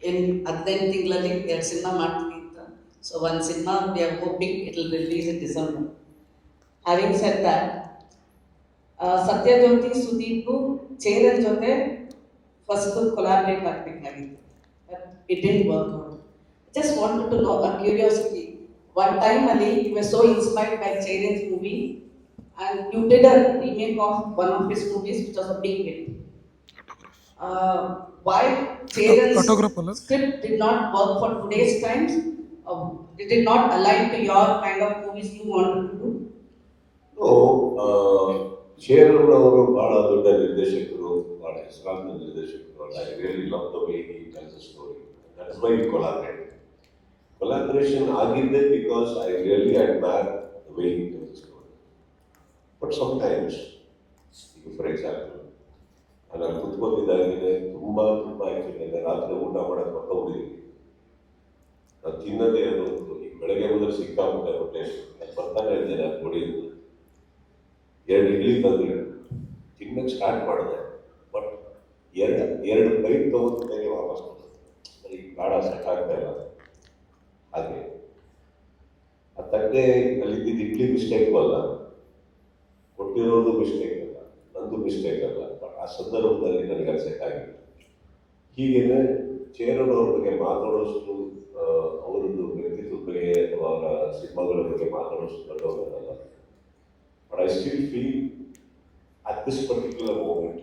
ಇನ್ ಹದಿನೈದು ತಿಂಗಳಲ್ಲಿ ಎರಡು ಸಿನಿಮಾ ಮಾಡ್ತೀನಿ ಅಂತ ಸೊ ಒಂದು cinema we are hoping it will release in December having set that Satyajyothi Sudeep Cheran ಜೊತೆ ಫಸ್ಟ್ ಕೊಲಾಬ್ರೇಟ್ ಆಗಬೇಕಾಗಿತ್ತು but it didn't work out just want to know uh curiosity one time ಅಲ್ಲಿ you were so inspired by Cheran's movie and you did a remake of one of his movies which was a big hit. Uh, why Cheran's Autograph ಅಲ್ಲ? script did not work for today's times? Uh, it did not align to your kind of movies you wanted to do? ಶೇರಣ್ಣವರು ಬಹಳ ದೊಡ್ಡ ನಿರ್ದೇಶಕರು ಬಹಳ ಹೆಸರಾಂತ ನಿರ್ದೇಶಕರು I really love the way he tells story that's why collaborate collaboration ಆಗಿದ್ದೆ because I really admire the way he tells story but sometimes ಈಗ for example ನಾನು ಕುತ್ಕೊಂಡಿದ್ದಾಗಿದೆ ತುಂಬ ತುಂಬ ಆ್ಯಕ್ಚುಲಿ ರಾತ್ರಿ ಊಟ ಮಾಡಕ್ಕೆ ಒಟ್ಟೋಗಿ ನಾನು ತಿನ್ನೋದೇ ಅದು ಈಗ ಬೆಳಗ್ಗೆ ಹೋದ್ರೆ ಸಿಕ್ಕಾಪಟ್ಟೆ ಹೊಟ್ಟೆ ನಾನು ಬರ್ತಾನೆ ಇದ್ದೇನೆ ಹೊಡಿಯೋದು ಎರಡು ಇಡ್ಲಿ ತಂದ್ರೆ ತಿನ್ನಕ್ಕೆ ಸ್ಟಾರ್ಟ್ ಮಾಡಿದೆ. ಬಟ್ ಎರಡು ಎರಡು ಪೈಪ್ ತಗೊಂಡ ಮೇಲೆ ವಾಪಸ್ ಈ ಬೇಡ ಸೆಟ್ ಆಗ್ತಾ ಇಲ್ಲ. ಹಾಗೆ. ಆ ತಟ್ಟೆ ಅಲ್ಲಿದ್ದಿದ್ದು ಇಡ್ಲಿ ಮಿಸ್ಟೇಕ್ ಅಲ್ಲ. ಕೊಟ್ಟಿರೋದು ಮಿಸ್ಟೇಕ್ ಅಲ್ಲ. ನಂದು ಮಿಸ್ಟೇಕ್ ಅಲ್ಲ. ಆ ಸಂದರ್ಭದಲ್ಲಿ ನನಗೆ ಅದು ಸೆಟ್ ಆಗಿಲ್ಲ ಹೀಗೇನೆ ಬಗ್ಗೆ ಮಾತಾಡೋಷ್ಟು ಅವರದ್ದು ವ್ಯಕ್ತಿತ್ವದ ಬಗ್ಗೆ ಅಥವಾ ಅವರ ಸಿನಿಮಾಗಳ ಬಗ್ಗೆ ಮಾತಾಡೋಷ್ಟು ದೊಡ್ಡವರಲ್ಲ. But I still feel at this particular moment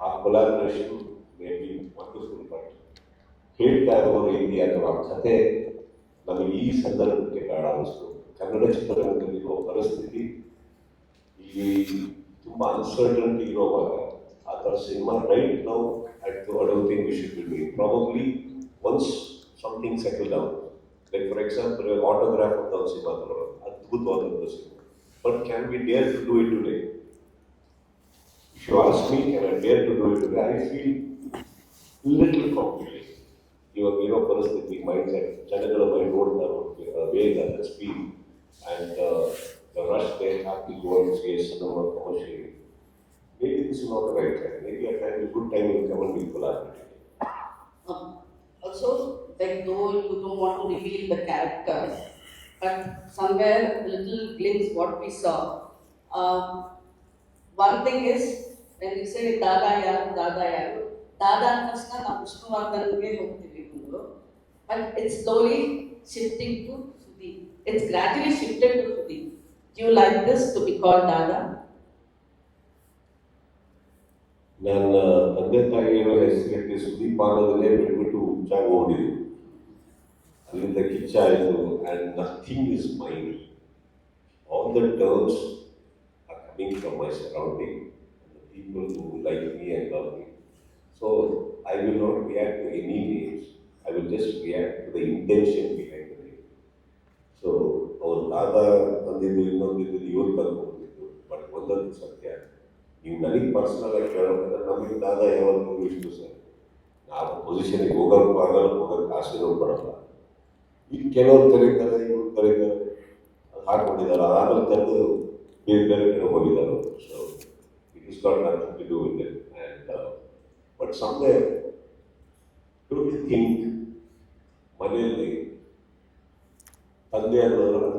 ಆ collaboration may be wonderful but ಹೇಳ್ತಾ ಇರುವ ರೀತಿ ಅಥವಾ ಕತೆ ನಮಗೆ ಈ ಸಂದರ್ಭಕ್ಕೆ ಕಾರಣ ಅನಿಸ್ತು ಕನ್ನಡ ಚಿತ್ರರಂಗದಲ್ಲಿರುವ ಪರಿಸ್ಥಿತಿ, ಈ ತುಂಬ ಅನ್ಸರ್ಟನಿಟಿ ಇರುವಾಗ ಆ ಥರ ಸಿನಿಮಾ ರೈಟ್ ನಾವು at I don't think we should be doing probably once something settle down like for example autograph ಅಂತ ಒಂದು ಸಿನಿಮಾ ತಗೊಳ್ಳೋದು ಅದ್ಭುತವಾದಂಥ cinema but can be dare to do it today if you ask me can I dare to do it today I feel little complication ಇವಾಗ ಇರೋ ಪರಿಸ್ಥಿತಿ mind set ಜನಗಳ mind ನೋಡ್ತಾ ಇರೋ ವೇಗ speed and the rush They have to go and face ನಮ್ಮ commercially maybe this is not right time maybe uh time good time will come and will collaborate. Um, also, like though you don't want to reveal the characters, but somewhere a little glimpse what we saw. Um, one thing is when you say Dada yaru, Dada yaru, Dada ಅಂದ ತಕ್ಷಣ ನಾವು ವಿಷ್ಣುವರ್ಧನ್ಗೆ ಹೋಗ್ತೀವಿ ಮುಂದೆ but it's slowly shifting to Sudeep. It's gradually shifted to Sudeep. Do you like this to be called Dada? ನನ್ನ ತಂದೆ ತಾಯಿಯರ ಹೆಸರಿಗೆ ಸುದೀಪ್ ಅನ್ನೋದನ್ನೇ ಬಿಟ್ಬಿಟ್ಟು ಹುಚ್ಚಾಗಿ ಹೋಗಿದ್ದು ಅಲ್ಲಿಂದ ಕಿಚ್ಚಾಯಿತು and nothing is mind all the terms are coming from my surrounding people who like me and love me so I will not react to any names I will just react to the intention behind the name so ಅವ್ರು ಬಂದಿದ್ದು ಅಂದಿದ್ದು ಇನ್ನೊಂದಿದ್ದು ಇವ್ರು ಕಲ್ಕೊಂಡಿದ್ದು but ಒಂದೊಂದು ಸತ್ಯ. ನೀವು ನನಗೆ personal ಆಗಿ ಕೇಳೋದಂದ್ರೆ ನಮಗೆ ದಾದ ಯಾವತ್ತೂ ಇಷ್ಟು ಸರ್. ನಾವು ಪೊಸಿಷನ್ಗೆ ಹೋಗೋಕ್ಕೂ ಆಗಲ್ಲ ಹೋಗೋಕ್ಕೆ ಆಸೆನೂ ಬರಲ್ಲ. ಈಗ ಕೆಲವರು ಕರೀತಾರೆ ಇವ್ರು ಕರೀತಾರೆ ಅದು ಹಾಕೊಂಡಿದ್ದಾರೆ ಅದಾದ್ಮೇಲೆ ತಂದು ಬೇರೆ ಬೇರೆ ಕಡೆ ಹೋಗಿದ್ದಾರೆ. So it is not nothing to do with it but someday to think ಮನೆಯಲ್ಲಿ ತಂದೆ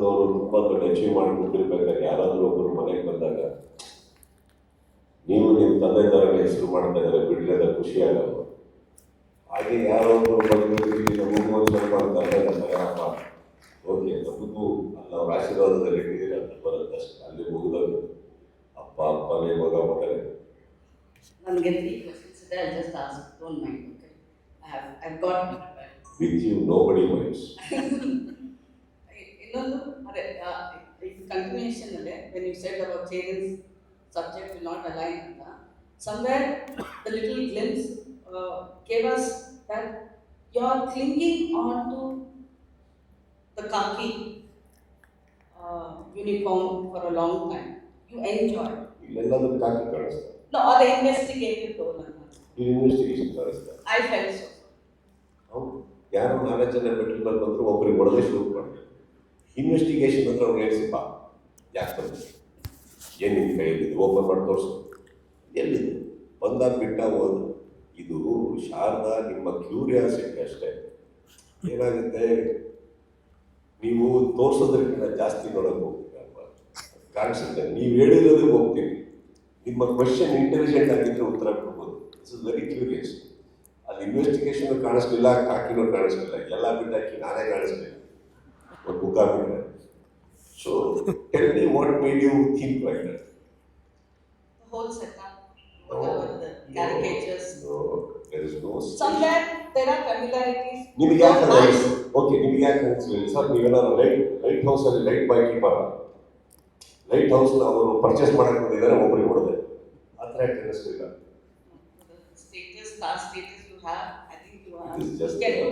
ಅವರು ತುಂಬ ದೊಡ್ಡ ಅಚೀವ್ ಮಾಡಿಬಿಟ್ಟಿರ್ಬೇಕಾದ್ರೆ ಯಾರಾದರೂ ಒಬ್ಬರು ಮನೆಗೆ ಬಂದಾಗ ನೀವು ನಿಮ್ಮ ತಂದೆ ತರಗೆ ಹೆಸರು ಮಾಡ್ತಾ ಇದ್ದಾರೆ ಬಿಡ್ಲಿ ಅದ ಖುಷಿ ಆಗಲ್ಲ ಹಾಗೆ ಯಾರೋ ಒಬ್ಬರು ಬಂದು ನಮಗೂ ಒಂದು ಸ್ವಲ್ಪ ಇದ್ದಾರೆ ಅಪ್ಪ ಓಕೆ ನಮಗೂ ಅಲ್ಲ ಅವ್ರ ಆಶೀರ್ವಾದದಲ್ಲಿ ಇಟ್ಟಿದ್ದೀರಿ ಅಂತ ಬರುತ್ತೆ ಅಷ್ಟೇ. ಅಲ್ಲಿ ಮುಗಿದಾಗ ಅಪ್ಪ ಅಪ್ಪನೇ ಮಗ ಮಗನೇ ನನಗೆ ತ್ರೀ ಕ್ವಶನ್ಸ್ ಇದೆ. I just ask don't mind okay I have I got with you nobody minds ಇನ್ನೊಂದು ಅದೇ ಕಂಟಿನ್ಯೂಷನ್ ಅಲ್ಲೇ when you said about changes subject will not align ಅಂತ somewhere the little glimpse gave us that you are clinging on to the khaki uniform for a long time you enjoy ಇಲ್ಲೆಲ್ಲದೂ khaki ಕಾಣಿಸ್ತಾರೆ no ಅದು investigative roll ಅಂತ ಇಲ್ಲಿ investigation ಕಾಣಿಸ್ತಾರೆ I felt so ಅವ್ರು ಯಾರೋ ನಾಲ್ಕು ಜನ metric ಮೇಲೆ ಬಂದರು ಒಬ್ಬರಿಗೆ ಹೊಡೆದೇ ಶುರು ಮಾಡಿ ಇನ್ವೆಸ್ಟಿಗೇಷನ್ ಅಂದ್ರೆ ಅವ್ರು ಹೇಳಿಸಿಪ್ಪ ಜಾಸ್ತಿ ಬಂದು ಏನು ನಿಮ್ಮ ಕೈಯಲ್ಲಿದೆ ಓಪನ್ ಮಾಡಿ ತೋರಿಸು. ಎಲ್ಲಿದೆ? ಬಂದಾಗ ಬಿಟ್ಟ ಹೋದು. ಇದು ಶಾರದಾ ನಿಮ್ಮ ಕ್ಯೂರಿಯಾಸಿಟಿ ಅಷ್ಟೇ. ಏನಾಗುತ್ತೆ? ನೀವು ತೋರಿಸೋದ್ರಕ್ಕಿಂತ ಜಾಸ್ತಿ ನೋಡೋಕೆ ಹೋಗ್ತೀರಲ್ವ ಕಾಣಿಸುತ್ತೆ. ನೀವು ಹೇಳಿರೋದಕ್ಕೆ ಹೋಗ್ತೀವಿ ನಿಮ್ಮ ಕ್ವಶನ್ ಇಂಟೆಲಿಜೆಂಟ್ ಆಗಿದ್ರೆ ಉತ್ತರ ಕೊಡ್ಬೋದು. ಇಟ್ಸ್ ಇಸ್ ವೆರಿ ಕ್ಯೂರಿಯಸ್ ಅಲ್ಲಿ ಇನ್ವೆಸ್ಟಿಗೇಷನ್ ಕಾಣಿಸ್ಲಿಲ್ಲ, ಕಾಕಿನೂ ಕಾಣಿಸ್ಲಿಲ್ಲ. ಎಲ್ಲ ಬಿಟ್ಟಾಕಿ ನಾನೇ ಕಾಣಿಸ್ಲಿಲ್ಲ. ಒಂದು ಬುಕ್ ಬಿಟ್ರೆ so tell me what made you think like that The whole setup, whatever the caricatures. No, there is no. Somewhere there are familiarities. ನಿಮ್ಗೆ ಯಾಕೆ So nice. ಓಕೆ ನಿಮ್ಗೆ ಯಾಕೆ ಅನಿಸ್ಲಿಲ್ಲ ಸರ್ ನೀವೇನಾದ್ರು ಲೈಟ್ ಲೈಟ್ ಹೌಸ್ ಅಲ್ಲಿ light boy keeper lighthouse ಅವರು purchase ಮಾಡಕ್ ಬಂದಿದ್ದಾರೆ ಒಬ್ಬರಿಗೆ ಹೊಡೆದೆ ಆ ಥರ ಯಾಕೆ ಅನಿಸ್ಲಿಲ್ಲ The status, star status you have, I think you are. It is just, can do uh,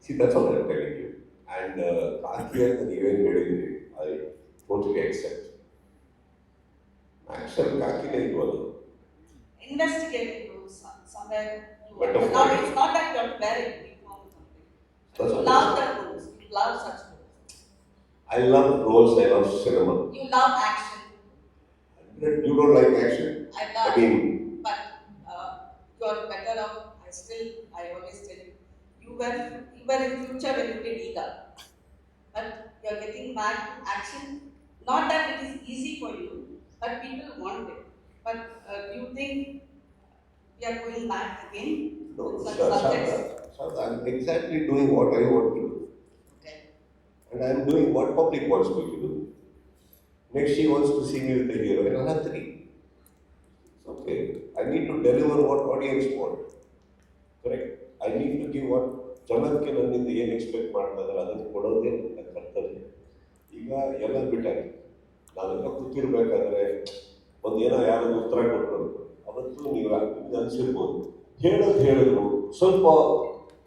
See, that's what I'm telling you. And uh, Karthikeyan and even Vedavini, I totally accept. Actually, Karthikeyan is one. Investigate to somewhere. But not, it's not that you're very That's what love the roles. You love such roles. I love roles, I love cinema. You love action. You don't like action? I love I mean, but uh, you're better off. I still, I always tell you you were, you were in future when you did Ega. But you are getting back to action, not that it is easy for you, but people want it. But uh, do you think we are going back again? no, with such Shar- subjects? Sharda, Sharda, I'm exactly doing what I want to do. Okay. And I'm doing what public wants me to do. Next, she wants to see me with the hero, and I'll have three. It's okay. I need to deliver what audience want. Correct? I need to give what ಜನಕ್ಕೆ ನನ್ನಿಂದ ಏನು expect ಮಾಡ್ತಾ ಇದ್ದಾರೆ ಅದನ್ನು ಕೊಡೋದೇ ನನ್ನ ಕರ್ತವ್ಯ. ಈಗ ಎಲ್ಲ ಬಿಟ್ಟಾಗಿ ನಾವೆಲ್ಲ ಕೂತಿರ್ಬೇಕಾದ್ರೆ ಒಂದು ಏನೋ ಉತ್ತರ ಕೊಟ್ಟರು ಅವತ್ತು ನೀವು ಅನಿಸಿರ್ಬೋದು. ಹೇಳೋದು ಹೇಳಿದ್ರು. ಸ್ವಲ್ಪ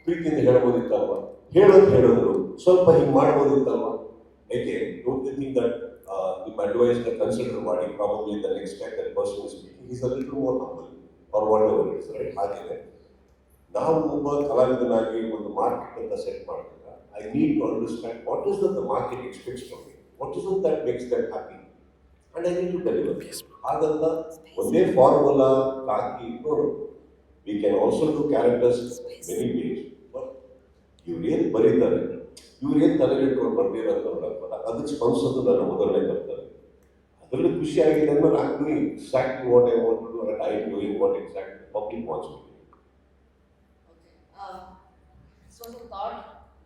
ಪ್ರೀತಿಯಿಂದ ಹೇಳ್ಬೋದಿತ್ತಲ್ವ? ಹೇಳೋದು ಹೇಳಿದ್ರು. ಸ್ವಲ್ಪ ಹಿಂಗೆ ಮಾಡ್ಬೋದಿತ್ತಲ್ವ? ಏಕೆ? ಡೋಂಟ್ ಥಿಂಕ್ ದಟ್ ನಿಮ್ಮ ಅಡ್ವೈಸ್ನ ಕನ್ಸಿಡರ್ ಮಾಡಿ probably the next time that person is speaking is more humble or whatever it's right ಹಾಗೆಯೇ ನಾವು ಒಬ್ಬ ಕಲಾವಿದನಾಗಿ ಒಂದು ಮಾರ್ಕೆಟ್ ಅಂತ ಸೆಟ್ ಮಾಡಿದಾಗ I need to understand what is that the market expects from me what is that makes that happy and I need to deliver ಹಾಗಂತ ಒಂದೇ formula ಹಾಕಿ ನೋಡು. We can also to characters many days but ಇವ್ರೇನು ಬರೀತಾರೆ? ಇವ್ರೇನು ತಲೆಗಿಟ್ಕೊಂಡು ಬರ್ದಿರೋದು ಅದಕ್ಕೆ ಸ್ಪಂದಿಸೋದು ನನ್ನ ಮೊದಲನೇ ಕರ್ತವ್ಯ. ಅದರಲ್ಲಿ ಖುಷಿ ಆಗಿದೆ ಅಂದ್ರೆ I doing exactly what I want to I doing what exact public wants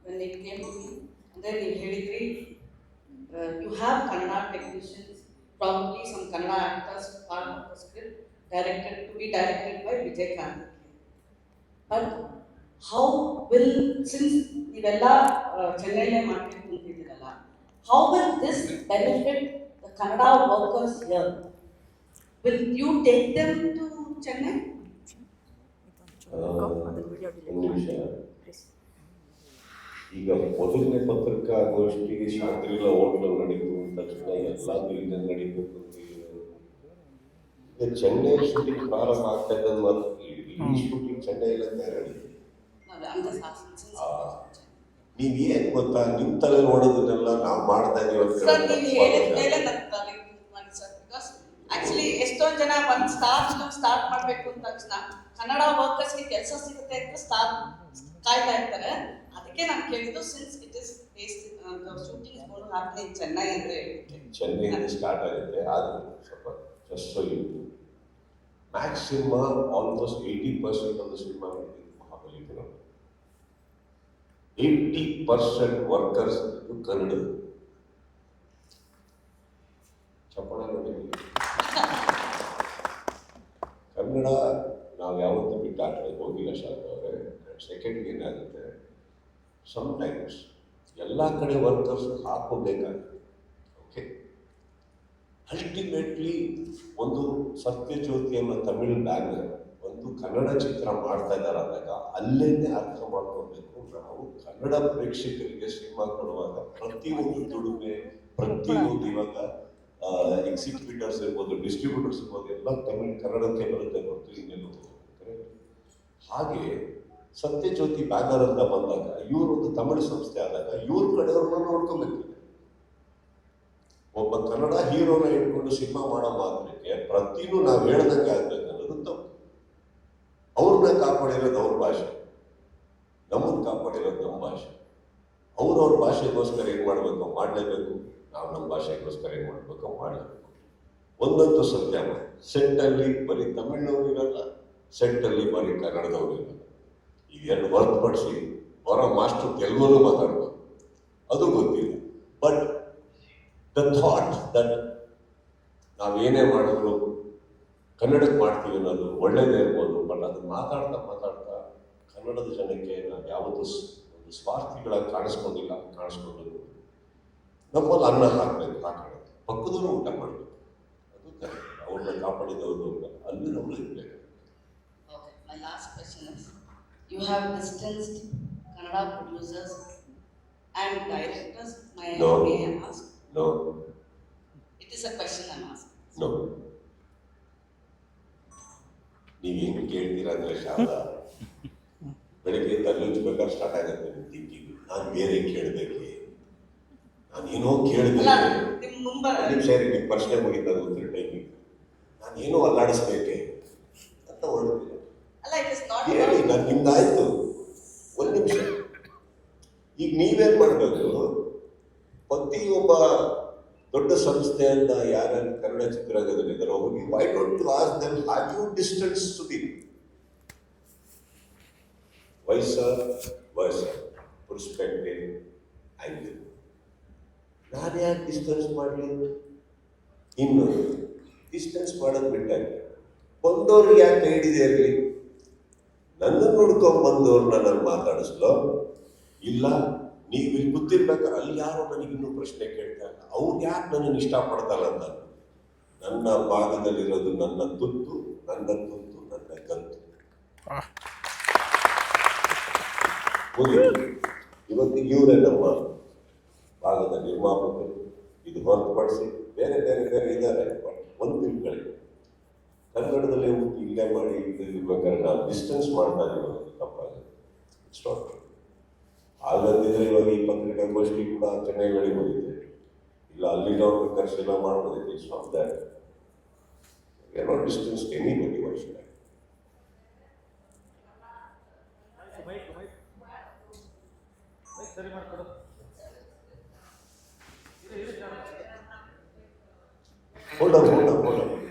when it came to me, and then you ಹೇಳಿದ್ರಿ uh, you have Kannada technicians, probably some Kannada actors part of the script directed to be directed by Vijay Kanth. But how will since ನೀವೆಲ್ಲ uh, ಚೆನ್ನೈಲೇ ಮಾಡ್ಬೇಕು ಅಂತಿದ್ದೀರಲ್ಲ how will this benefit the Kannada workers here? Will you take them to Chennai? ಒಂದು ನಿಮಿಷ ಈಗ ಮೊದಲನೇ ಪತ್ರಿಕಾಗೋಷ್ಠಿಗೆ ಶಾಂತಿಲ್ಲ hotel ನಡೀತು ತಕ್ಷಣ ಎಲ್ಲಾದ್ರೂ ಇಲ್ಲಿ ನಡೀಬೇಕು ಅಂತ. ಈಗ ಚೆನ್ನೈ ಶೂಟಿಂಗ್ ಪ್ರಾರಂಭ ಆಗ್ತಾ ಇದ್ದಂತ ಮಾತ್ರ ಈ ಶೂಟಿಂಗ್ ಚೆನ್ನೈಲಿ ಅಂತ ಹೇಳಿ ಗೊತ್ತಾ? ನಿಮ್ ತಲೆ ನೋಡೋದನ್ನೆಲ್ಲ ನಾವು ಮಾಡ್ತಾ ಇದೀವಿ ಅಂತ ಆಕ್ಚುಲಿ ಎಷ್ಟೊಂದು ಜನ ಒಂದು ಸ್ಟಾರ್ ಸ್ಟಾರ್ಟ್ ಮಾಡಬೇಕು ಅಂದ ತಕ್ಷಣ ಕನ್ನಡ ವರ್ಕರ್ಸ್ಗೆ ಕೆಲಸ ಸಿಗುತ್ತೆ ಅಂತ ಸ್ಟಾರ್ ಕಾಯ್ತಾ ಇರ್ತಾರೆ. ಅದಕ್ಕೆ ನಾನು ಕೇಳಿದ್ದು since it is based shooting is gonna happen in Chennai ಅಂತ ಹೇಳಿಕ್ಕೆ ಚೆನ್ನೈಯಿಂದ ಸ್ಟಾರ್ಟ್ ಆಗುತ್ತೆ ಆದ್ರೆ ಸ್ವಲ್ಪ just so you max cinema almost eighty percent of the cinema Mahabalipura eighty percent workers Kannada ಚಪ್ಪಳ ನೋಡಿದ್ದೀವಿ ಕನ್ನಡ ನಾವು ಯಾವತ್ತೂ ಬಿಟ್ಟು ಆ ಕಡೆ ಹೋಗಿಲ್ಲ ಶಾಲೆ ಅವರೇ ಸೆಕೆಂಡ್ ಏನಾಗುತ್ತೆ ಸಮ್ಟೈಮ್ಸ್ ಎಲ್ಲ ಕಡೆ ವರ್ಕರ್ಸ್ ಹಾಕೋಬೇಕಾಗುತ್ತೆ ಓಕೆ ಅಲ್ಟಿಮೇಟ್ಲಿ ಒಂದು ಸತ್ಯಜ್ಯೋತಿ ಅನ್ನೋ ತಮಿಳ್ ಬ್ಯಾನರ್ ಒಂದು ಕನ್ನಡ ಚಿತ್ರ ಮಾಡ್ತಾ ಇದ್ದಾರೆ ಅಂದಾಗ ಅಲ್ಲೇ ಅರ್ಥ ಮಾಡ್ಕೊಳ್ಬೇಕು ನಾವು ಕನ್ನಡ ಪ್ರೇಕ್ಷಕರಿಗೆ ಸಿನಿಮಾ ಕೊಡುವಾಗ ಪ್ರತಿಯೊಂದು ದುಡಿಮೆ ಪ್ರತಿಯೊಂದು ಇವಾಗ ಎಕ್ಸಿಕ್ಯೂಟರ್ಸ್ ಇರ್ಬೋದು ಡಿಸ್ಟ್ರಿಬ್ಯೂಟರ್ಸ್ ಇರ್ಬೋದು, ಎಲ್ಲ ತಮಿಳ್ ಕನ್ನಡಕ್ಕೆ ಬರುತ್ತೆ ಹೊರತು ಇನ್ನೆಲ್ಲೂ. ಹಾಗೆ ಸತ್ಯಜ್ಯೋತಿ ಬ್ಯಾನರ್ ಅಂತ ಬಂದಾಗ, ಇವರೊಂದು ತಮಿಳು ಸಂಸ್ಥೆ ಆದಾಗ ಇವ್ರ ಕಡೆಯವ್ರನ್ನ ನೋಡ್ಕೊಬೇಕು. ಒಬ್ಬ ಕನ್ನಡ ಹೀರೋನ ಇಟ್ಕೊಂಡು ಸಿನಿಮಾ ಮಾಡೋ ಮಾತ್ರಕ್ಕೆ ಪ್ರತಿನೂ ನಾವು ಹೇಳ್ದಂಗೆ ಆಗ್ಬೇಕು ಅನ್ನೋದು ತಪ್ಪು. ಅವ್ರನ್ನ ಕಾಪಾಡಿರೋದು ಅವ್ರ ಭಾಷೆ. ನಮ್ಮನ್ನು ಕಾಪಾಡಿರೋದು ನಮ್ಮ ಭಾಷೆ. ಅವ್ರವ್ರ ಭಾಷೆಗೋಸ್ಕರ ಏನು ಮಾಡಬೇಕು? ಮಾಡಲೇಬೇಕು. ನಾವು ನಮ್ಮ ಭಾಷೆಗೋಸ್ಕರ ಏನು ಮಾಡಬೇಕು? ಮಾಡಲೇಬೇಕು. ಒಂದಂತೂ ಸತ್ಯ ಸೆಂಟಲ್ಲಿ ಬರೀ ತಮಿಳ್ನವ್ರು ಇರಲ್ಲ. ಸೆಂಟಲ್ಲಿ ಬರೀ ಕನ್ನಡದವ್ರು ಇರಲ್ಲ. ಇವೆರಡು ಹೊರತುಪಡಿಸಿ ಬರೋ ಮಾಸ್ಟರ್ ತೆಲುಗು ಮಾತಾಡ್ಬೋದು. ಅದು ಗೊತ್ತಿಲ್ಲ. ಬಟ್ ದ ಥಾಟ್ ದಟ್ ನಾವೇನೇ ಮಾಡಿದ್ರು ಕನ್ನಡಕ್ಕೆ ಮಾಡ್ತೀವಿ ಅನ್ನೋದು ಒಳ್ಳೇದೇ ಇರ್ಬೋದು ಬಟ್ ಅದನ್ನ ಮಾತಾಡ್ತಾ ಮಾತಾಡ್ತಾ ಕನ್ನಡದ ಜನಕ್ಕೆ ನಾವು ಯಾವತ್ತೂ ಒಂದು ಸ್ವಾರ್ಥಿಗಳಾಗಿ ಕಾಣಿಸ್ಕೊಂಡಿಲ್ಲ ಕಾಣಿಸ್ಕೋಬೇಕು ನಮ್ಮಲ್ಲಿ ಅನ್ನ ಹಾಕಬೇಕು ಹಾಕೋಣ ಪಕ್ಕದೂ ಊಟ ಮಾಡಬೇಕು. ಅದು. ಅವ್ರನ್ನ ಕಾಪಾಡಿದವರು ಅಲ್ಲಿ ನಮ್ಮಲ್ಲಿ ಇರಬೇಕು you have distanced Kannada producers and directors, may No. may I ask? No It is a question I'm asking. No ನೀವು ಹೆಂಗೆ ಕೇಳ್ತೀರಾ ಅಂದ್ರೆ ಶಾರದಾ? ಬೆಳಿಗ್ಗೆ ತಲೆಂಚ್ಬೇಕಾದ್ರೆ ಸ್ಟಾರ್ಟ್ ಆಗುತ್ತೆ ನಿಮ್ಮ ಥಿಂಕಿಂಗ್ ನಾನು ಬೇರೆ ಕೇಳಬೇಕೆ? ಕೇಳಿದೆ. ಅಲ್ಲ, ನಿಮ್ ಮುಂಬ ನಿಮಿಷ ನಿಮ್ಮ ಪ್ರಶ್ನೆ ಮುಗಿದ ಉತ್ತರ ಟೈಮಿಂಗ್ ಏನೋ ಅಲ್ಲಾಡಿಸ್ಬೇಕೆ ಅಂತ ಹೊರಡ್ತೀನಿ. ಅಲ್ಲ, it is not ಹೇಳಿ about, ನಾನು ನಿಮ್ದಾಯ್ತು ಒಂದು ನಿಮಿಷ ಈಗ ನೀವೇನ್ ಮಾಡಬೇಕು ಪ್ರತಿಯೊಬ್ಬ ದೊಡ್ಡ ಸಂಸ್ಥೆಯಿಂದ ಯಾರ್ಯಾರು ಕನ್ನಡ ಚಿತ್ರರಂಗದಲ್ಲಿದ್ದಾರೆ ಹೋಗಿ why don't you ask them have you distance to the ವಯಸ್ಸ ವಯಸ್ಸ ಪರ್ಸ್ಪೆಕ್ಟಿವ್ ಆಂಗಲ್ ನಾನು ಯಾಕೆ ಡಿಸ್ಟೆನ್ಸ್ ಮಾಡಲಿ ಇನ್ನು ಡಿಸ್ಟೆನ್ಸ್ ಮಾಡೋದು ಬಿಟ್ಟಾಗಿ ಬಂದವ್ರಿಗೆ ಯಾಕೆ ಕೈ ಹಿಡಿದೇ ಇರಲಿ ನನ್ನನ್ನು ನೋಡ್ಕೊಂಡ್ ಬಂದವ್ರನ್ನ ನಾನು ಮಾತಾಡಿಸ್ಲೋ? ಇಲ್ಲ ನೀವು ಇಲ್ಲಿ ಗೊತ್ತಿರ್ಬೇಕು ಅಲ್ಲಿ ಯಾರೋ ನನಗೆ ಇನ್ನೂ ಪ್ರಶ್ನೆ ಕೇಳ್ತಾ ಇಲ್ಲ. ಅವ್ರು ಯಾಕೆ ನನ್ನನ್ನು ಇಷ್ಟಪಡ್ತಾರ ಅಂತ? ನನ್ನ ಭಾಗದಲ್ಲಿರೋದು ನನ್ನ ತುತ್ತು ನನ್ನ ತುತ್ತು ನನ್ನ ಕಂತು. ಇವತ್ತು ಇವರೇ ನಮ್ಮ ಭಾಗದ ನಿರ್ಮಾಪಕರು. ಇದು ಹೊರತುಪಡಿಸಿ ಬೇರೆ ಬೇರೆ ಬೇರೆ ಇದ್ದಾರೆ. ಒಂದು ತಿಳ್ಕೊಳ್ಳಿ ಕನ್ನಡದಲ್ಲಿ ಇಲ್ಲೇ ಮಾಡಿ ಇರ್ಬೇಕಾದ್ರೆ ಡಿಸ್ಟೆನ್ಸ್ ಮಾಡ್ತಾ ಇರೋದು ತಪ್ಪಾಗುತ್ತೆ ಇಟ್ಸ್ ನಾಟ್ ಇವಾಗ ಈ ಪತ್ರಿಕಾಗೋಷ್ಠಿ ಕೂಡ ಚೆನ್ನೈ ಬೆಳಿಬೋದಿದೆ ಇಲ್ಲ ಅಲ್ಲಿನವ್ರನ್ನ ಕರೆಸಿಲ್ಲ ಮಾಡ್ಬೋದಿದೆ ಇಟ್ಸ್ ನಾಟ್ ಏನೋ ಡಿಸ್ಟೆನ್ಸ್ ಎನಿ ಬಡಿ ವರ್ಷ ಸರಿ ಮಾಡ್ಕೊಡು ಇರು ಜಾಣ. Hold hold hold